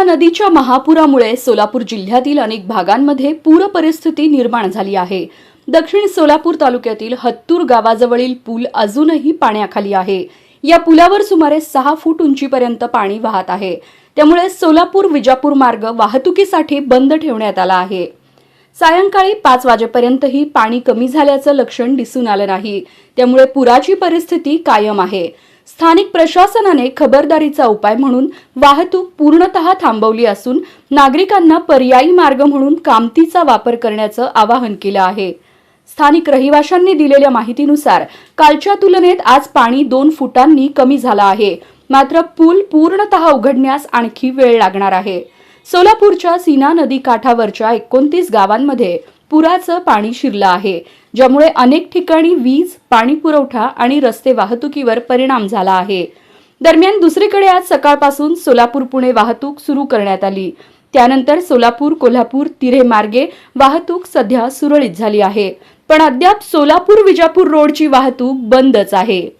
सीना नदीच्या महापुरामुळे सोलापूर जिल्ह्यातील अनेक भागांमध्ये पूर परिस्थिती निर्माण झाली आहे. दक्षिण सोलापूर तालुक्यातील हत्तूर गावाजवळील पूल अजूनही पाण्याखाली आहे. या पुलावर सुमारे सहा फूट उंचीपर्यंत पाणी वाहत आहे. त्यामुळे सोलापूर विजापूर मार्ग वाहतुकीसाठी बंद ठेवण्यात आला आहे. सायंकाळी पाच वाजेपर्यंतही पाणी कमी झाल्याचं लक्षण दिसून आलं नाही. त्यामुळे पुराची परिस्थिती कायम आहे. स्थानिक प्रशासनाने खबरदारीचा उपाय म्हणून वाहतूक पूर्णतः थांबवली असून नागरिकांना पर्यायी मार्ग म्हणून कामतीचा वापर करण्याचं आवाहन केलं आहे. स्थानिक रहिवाशांनी दिलेल्या माहितीनुसार कालच्या तुलनेत आज पाणी दोन फुटांनी कमी झालं आहे. मात्र पूल पूर्णतः उघडण्यास आणखी वेळ लागणार आहे. सोलापूरच्या सीना नदी काठावरच्या एकोणतीस गावांमध्ये पुराचं पाणी शिरलं आहे ज्यामुळे अनेक ठिकाणी वीज पाणी पुरवठा आणि रस्ते वाहतुकीवर परिणाम झाला आहे. दरम्यान दुसरीकडे आज सकाळपासून सोलापूर पुणे वाहतूक सुरू करण्यात आली. त्यानंतर सोलापूर कोल्हापूर तिरे मार्गे वाहतूक सध्या सुरळीत झाली आहे. पण अद्याप सोलापूर विजापूर रोडची वाहतूक बंदच आहे.